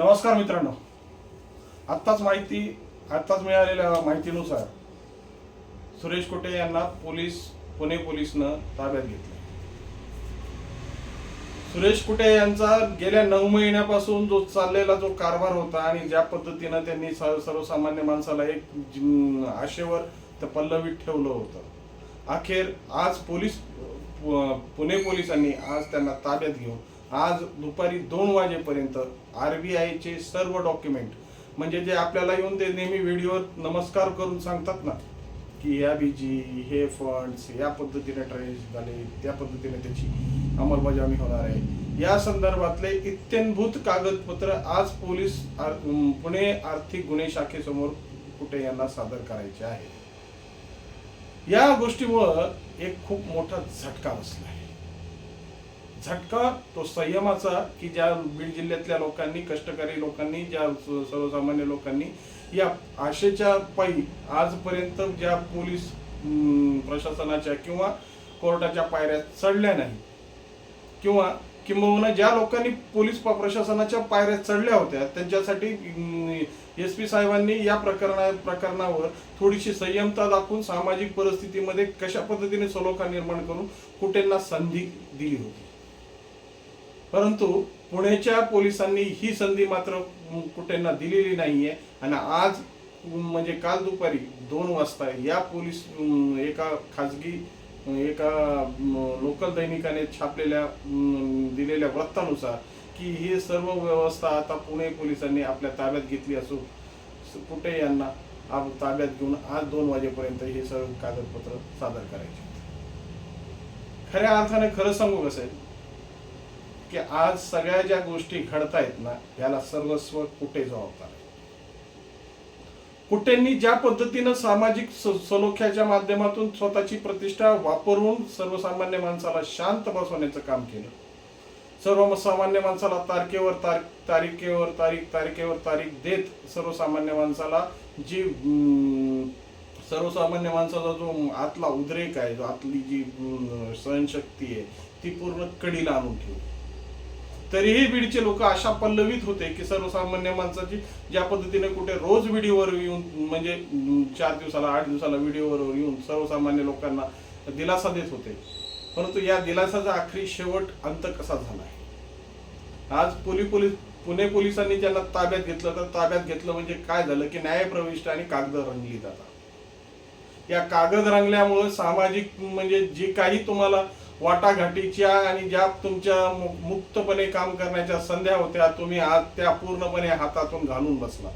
नमस्कार मित्रांनो. आत्ताच माहिती आत्ताच मिळालेल्या माहितीनुसार सुरेश कोटे यांना पोलीस पुणे पोलीसनं ताब्यात घेतलं. सुरेश कुटे यांचा गेल्या नऊ महिन्यापासून जो चाललेला जो कारभार होता आणि ज्या पद्धतीनं त्यांनी सर्वसामान्य माणसाला एक आशेवर ते पल्लवीत ठेवलं होतं. अखेर आज पोलीस पुणे पोलिसांनी आज त्यांना ताब्यात घेऊन आज दुपारी दोन वाजेपर्यंत आरबीआयचे सर्व डॉक्युमेंट म्हणजे जे आपल्याला येऊन ते नेहमी व्हिडिओवर नमस्कार करून सांगतात ना की ह्या बीजी हे फंड्स या पद्धतीने ट्रेस झाले त्या पद्धतीने त्याची अंमलबजावणी होणार आहे. या संदर्भातले इत्यंभूत कागदपत्र आज पोलीस आर- पुणे आर्थिक गुन्हे शाखेसमोर कुठे यांना सादर करायचे आहे. या गोष्टीमुळं एक खूप मोठा झटका बसला आहे झटका तो संयमाचा की ज्या बीड जिल्ह्यातल्या लोकांनी कष्टकरी लोकांनी ज्या सर्वसामान्य लोकांनी या आशेच्या पायी आजपर्यंत ज्या पोलीस अं, प्रशासनाच्या किंवा कोर्टाच्या पायऱ्या चढल्या नाही किंवा किंबहुना ज्या लोकांनी पोलीस प्रशासनाच्या पायऱ्या चढल्या होत्या त्यांच्यासाठी एस पी साहेबांनी या प्रकरणा प्रकरणावर थोडीशी संयमता दाखवून सामाजिक परिस्थितीमध्ये कशा पद्धतीने सलोखा निर्माण करून कुठेंना संधी दिली होती. परंतु पुण्याच्या पोलिसांनी ही संधी मात्र कुठेना कुठेंना दिलेली नाहीये. आणि आज म्हणजे काल दुपारी दोन वाजता या पोलीस एका खाजगी एका लोकल दैनिकाने छापलेल्या दिलेल्या वृत्तानुसार की ही सर्व व्यवस्था आता पुणे पोलिसांनी आपल्या ताब्यात घेतली असून कुठे यांना आप ताब्यात घेऊन आज दोन वाजेपर्यंत हे सर्व कागदपत्र सादर करायचे खऱ्या अर्थाने खरं सांगू कसं आहे की आज सगळ्या ज्या गोष्टी घडतायत ना याला सर्वस्व कुठे जबाबदार आहे? कुठेंनी ज्या पद्धतीनं सामाजिक सलोख्याच्या माध्यमातून स्वतःची प्रतिष्ठा वापरून सर्वसामान्य माणसाला शांत बसवण्याचं काम केलं? सर्वसामान्य माणसाला तारखेवर तार तारिखेवर तारीख तारखेवर तारीख देत सर्वसामान्य माणसाला जी सर्वसामान्य माणसाचा जो आतला उद्रेक आहे जो आतली जी सहनशक्ती आहे ती पूर्ण कडीला आणून ठेवली. तरीही बीडचे लोक अशा पल्लवीत होते की सर्वसामान्य माणसाची ज्या पद्धतीने कुठे रोज व्हिडिओवर येऊन म्हणजे चार दिवसाला आठ दिवसाला व्हिडिओवर येऊन सर्वसामान्य लोकांना दिलासा देत होते. परंतु या दिलासाचा आखरी शेवट अंत कसा झाला? आहे आज पोली पोलीस पुणे पोलिसांनी ज्यांना ताब्यात घेतलं तर ताब्यात घेतलं म्हणजे काय झालं? की न्यायप्रविष्ट आणि कागद रंगली जातात. या कागद रंगल्यामुळे सामाजिक म्हणजे जे काही तुम्हाला वाटाघाटीच्या आणि ज्या तुमच्या मुक्तपणे काम करण्याच्या संध्या होत्या तुम्ही आज त्या पूर्णपणे हातातून घालून बसला.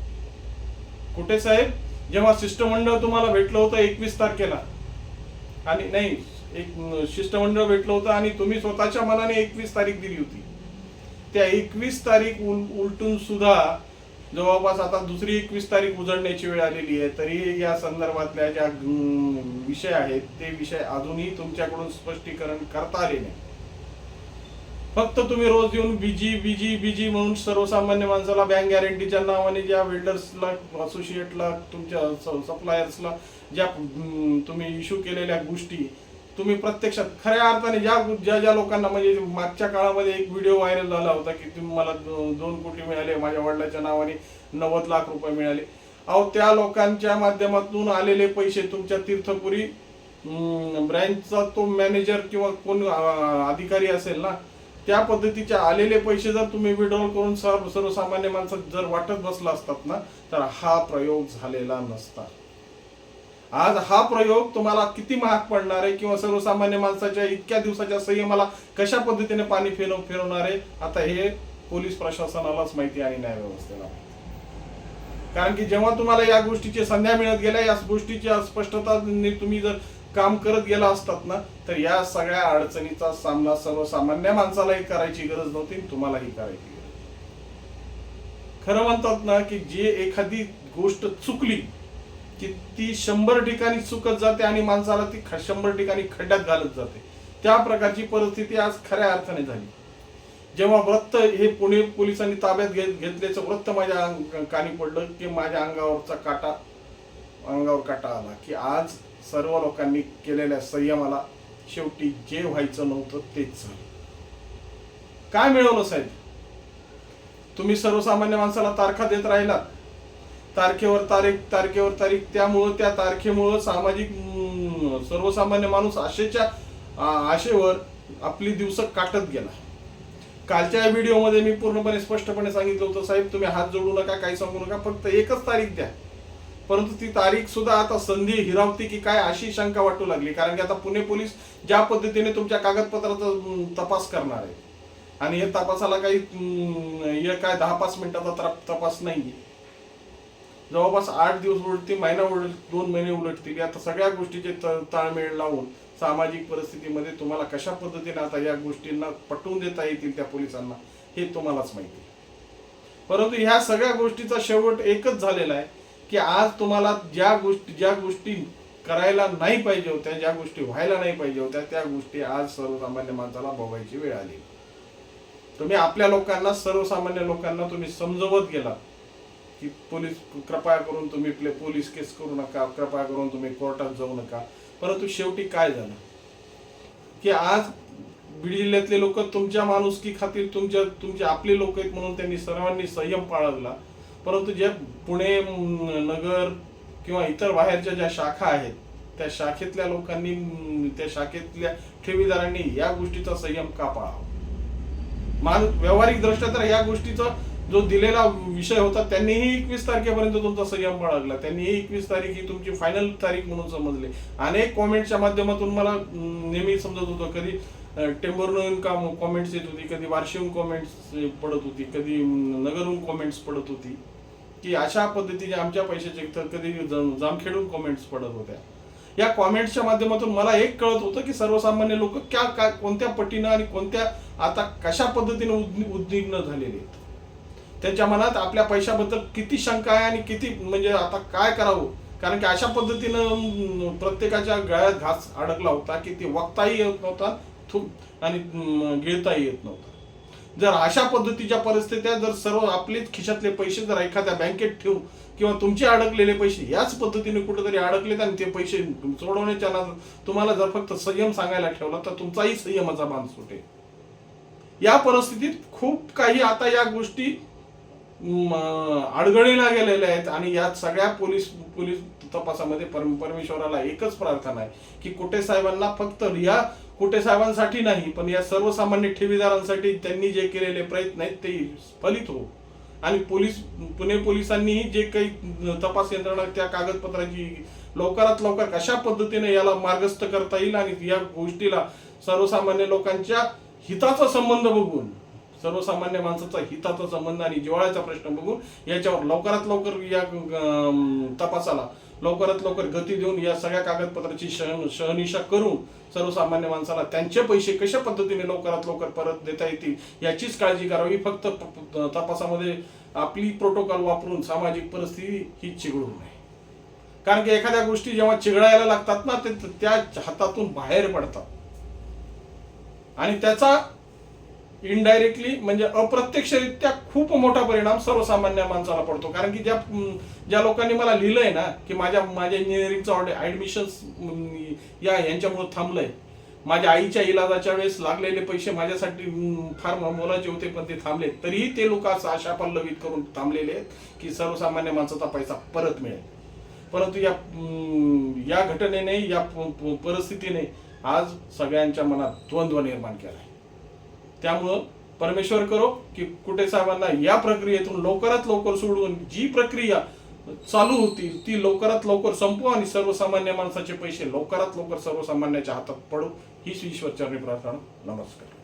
कुठे साहेब? जेव्हा शिष्टमंडळ तुम्हाला भेटलं होतं एकवीस तारखेला. आणि नाही एक शिष्टमंडळ भेटलं होतं आणि तुम्ही स्वतःच्या मनाने एकवीस तारीख दिली होती. त्या एकवीस तारीख उल उलटून सुद्धा जवळपास आता दुसरी एकवीस तारीख उजळण्याची वेळ आलेली आहे तरी या संदर्भातल्या ज्या विषय आहेत ते विषय अजूनही तुमच्याकडून स्पष्टीकरण करता आले नाही. फक्त तुम्ही रोज येऊन बीजी बीजी बीजी म्हणून सर्वसामान्य माणसाला बँक गॅरंटीच्या नावाने ज्या बिल्डर्सला असोसिएटला तुमच्या सप्लायर्सला ज्या तुम्ही इश्यू केलेल्या गोष्टी तुम्ही प्रत्यक्षात खऱ्या अर्थाने ज्या ज्या ज्या लोकांना म्हणजे मागच्या काळामध्ये एक व्हिडिओ व्हायरल झाला होता की तुम्ही मला दोन कोटी मिळाले माझ्या वडिलाच्या नावाने नव्वद लाख रुपये मिळाले. अहो त्या लोकांच्या माध्यमातून आलेले पैसे तुमच्या तीर्थपुरी ब्रँचचा तो मॅनेजर किंवा कोण अधिकारी असेल ना त्या पद्धतीचे आलेले पैसे जर तुम्ही विड्रॉल करून सर्व सर्वसामान्य माणसात जर वाटत बसला असतात ना तर हा प्रयोग झालेला नसता. आज हा प्रयोग तुम्हाला किती महाग पडणार आहे किंवा सर्वसामान्य माणसाच्या इतक्या दिवसाच्या संयमाला कशा पद्धतीने पाणी फिरव फिरवणार आहे? आता हे पोलीस प्रशासनालाच माहिती आणि न्याय व्यवस्थेला. कारण की जेव्हा तुम्हाला या गोष्टीची संध्या मिळत गेल्या या गोष्टीची स्पष्टता तुम्ही जर काम करत गेला असतात ना तर या सगळ्या अडचणीचा सामना सर्वसामान्य माणसालाही करायची गरज नव्हती तुम्हालाही करायची गरज खरं म्हणतात ना की जे एखादी गोष्ट चुकली की ती शंभर ठिकाणी चुकत जाते आणि माणसाला ती शंभर ठिकाणी खड्ड्यात घालत जाते. त्या प्रकारची परिस्थिती आज खऱ्या अर्थाने झाली. जेव्हा वृत्त हे पुणे पोलिसांनी ताब्यात घेत घेतल्याचं वृत्त माझ्या कानी पडलं की माझ्या अंगावरचा काटा अंगावर काटा आला की आज सर्व लोकांनी केलेल्या संयमाला शेवटी जे व्हायचं नव्हतं तेच झालं. काय मिळवलं साहेब? तुम्ही सर्वसामान्य माणसाला तारखा देत राहिलात. तारखेवर तारीख तारखेवर तारीख त्यामुळं त्या तारखेमुळं सामाजिक सर्वसामान्य माणूस आशेच्या आशेवर आपली दिवस काटत गेला. कालच्या व्हिडिओमध्ये मी पूर्णपणे स्पष्टपणे सांगितलं होतं साहेब तुम्ही हात जोडू नका काही सांगू नका फक्त एकच तारीख द्या. परंतु ती तारीख सुद्धा आता संधी हिरावती की काय अशी शंका वाटू लागली कारण की आता पुणे पोलीस ज्या पद्धतीने तुमच्या कागदपत्राचा तपास करणार आहे. आणि हे तपासाला काही काय दहा पाच मिनिटाचा तपास नाही जवळपास आठ दिवस उलटतील महिना उलट दोन महिने उलटतील. आता सगळ्या गोष्टीचे ताळमेळ लावून सामाजिक परिस्थितीमध्ये तुम्हाला कशा पद्धतीने आता या गोष्टींना पटवून देता येतील त्या पोलिसांना हे तुम्हालाच माहिती आहे. परंतु ह्या सगळ्या गोष्टीचा शेवट एकच झालेला आहे की आज तुम्हाला ज्या गोष्टी ज्या गोष्टी करायला नाही पाहिजे होत्या ज्या गोष्टी व्हायला नाही पाहिजे होत्या त्या गोष्टी आज सर्वसामान्य माणसाला भोगायची वेळ आली. तुम्ही आपल्या लोकांना सर्वसामान्य लोकांना तुम्ही समजवत गेला की पोलीस कृपया करून तुम्ही प्ले पोलीस केस करू नका कृपया करून तुम्ही कोर्टात जाऊ नका. परंतु शेवटी काय झालं? की आज बीड जिल्ह्यातले लोक तुमच्या माणुसकी खातीर तुमच्या तुमचे आपले लोक आहेत म्हणून त्यांनी सर्वांनी संयम बाळगला परंतु जे पुणे नगर किंवा इतर बाहेरच्या ज्या शाखा आहेत त्या शाखेतल्या लोकांनी त्या शाखेतल्या ठेवीदारांनी या गोष्टीचा संयम का पाळावा? मान व्यावहारिक दृष्ट्या तर या गोष्टीचा जो दिलेला विषय होता त्यांनीही एकवीस तारखेपर्यंत तुमचा संयम बाळगला. त्यांनीही एकवीस तारीख ही तुमची फायनल तारीख म्हणून समजले. अनेक कॉमेंटच्या माध्यमातून मला नेहमी समजत होतं. कधी टेंबरहून का कॉमेंट्स येत होती कधी वार्शीहून कॉमेंट्स पडत होती कधी नगरहून कॉमेंट्स पडत होती. की अशा पद्धतीने आमच्या पैशाचे तर कधी जामखेडून कॉमेंट्स पडत होत्या. या कॉमेंट्सच्या माध्यमातून मला एक कळत होतं की सर्वसामान्य लोक क्या काय कोणत्या पटीनं आणि कोणत्या आता कशा पद्धतीने उद्विग्न झालेले आहेत. त्यांच्या मनात आपल्या पैशाबद्दल किती शंका आहे आणि किती म्हणजे आता काय करावं? कारण की अशा पद्धतीनं प्रत्येकाच्या गळ्यात घास अडकला होता की ते वक्ताही येत नव्हता थूप आणि गिळताही येत नव्हता. जर अशा पद्धतीच्या परिस्थित्या जर सर्व आपलेच खिशातले पैसे जर एखाद्या बँकेत ठेवून किंवा तुमचे अडकलेले पैसे याच पद्धतीने कुठेतरी अडकलेत आणि ते पैसे सोडवण्याच्या नादात तुम्हाला जर फक्त संयम सांगायला ठेवला तर तुमचाही संयमाचा बांध सुटेल. या परिस्थितीत खूप काही आता या गोष्टी अडगळीला गेलेल्या आहेत आणि या सगळ्या पोलीस पोलीस तपासामध्ये परम परमेश्वराला एकच प्रार्थना आहे की कुटे साहेबांना फक्त या कुटे साहेबांसाठी नाही पण या सर्वसामान्य ठेवीदारांसाठी त्यांनी जे केलेले प्रयत्न आहेत ते फलित हो. आणि पोलीस पुणे पोलिसांनीही जे काही तपास यंत्रणा त्या कागदपत्राची लवकरात लवकर कशा पद्धतीने याला मार्गस्थ करता येईल आणि या गोष्टीला सर्वसामान्य लोकांच्या हिताचा संबंध बघून सर्वसामान्य माणसाचा हिताचा संबंध आणि जिव्हाळ्याचा प्रश्न बघून याच्यावर लवकरात लवकर या तपासाला लवकरात लवकर गती देऊन या सगळ्या कागदपत्राची शहन शहनिशा करून सर्वसामान्य माणसाला त्यांचे पैसे कशा पद्धतीने लवकरात लवकर परत देता येतील याचीच काळजी करावी. फक्त तपासामध्ये आपली प्रोटोकॉल वापरून सामाजिक परिस्थिती ही चिघळू नये. कारण की एखाद्या गोष्टी जेव्हा चिघळायला लागतात ना ते त्या हातातून बाहेर पडतात. आणि त्याचा इनडायरेक्टली म्हणजे अप्रत्यक्षरित्या खूप मोठा परिणाम सर्वसामान्य माणसाला पडतो. कारण की ज्या ज्या लोकांनी मला लिहिलंय ना की माझ्या माझ्या इंजिनिअरिंगचं ऍडमिशन्स या यांच्यामुळे थांबलंय. माझ्या आईच्या इलाजाच्या वेळेस लागलेले पैसे माझ्यासाठी फार मोलाचे होते पण ते थांबले तरीही ते लोक असं आशा पल्लवित करून थांबलेले आहेत की सर्वसामान्य माणसाचा पैसा परत मिळेल. परंतु या या घटनेने या परिस्थितीने आज सगळ्यांच्या मनात द्वंद्व निर्माण केला आहे त्यामुळं परमेश्वर करो की कुठे साहेबांना या प्रक्रियेतून लवकरात लवकर सोडवून जी प्रक्रिया चालू होती ती लवकरात लवकर संपू आणि सर्वसामान्य माणसाचे पैसे लवकरात लवकर सर्वसामान्याच्या हातात पडू. हीच ईश्वरचरणी प्रार्थना. नमस्कार.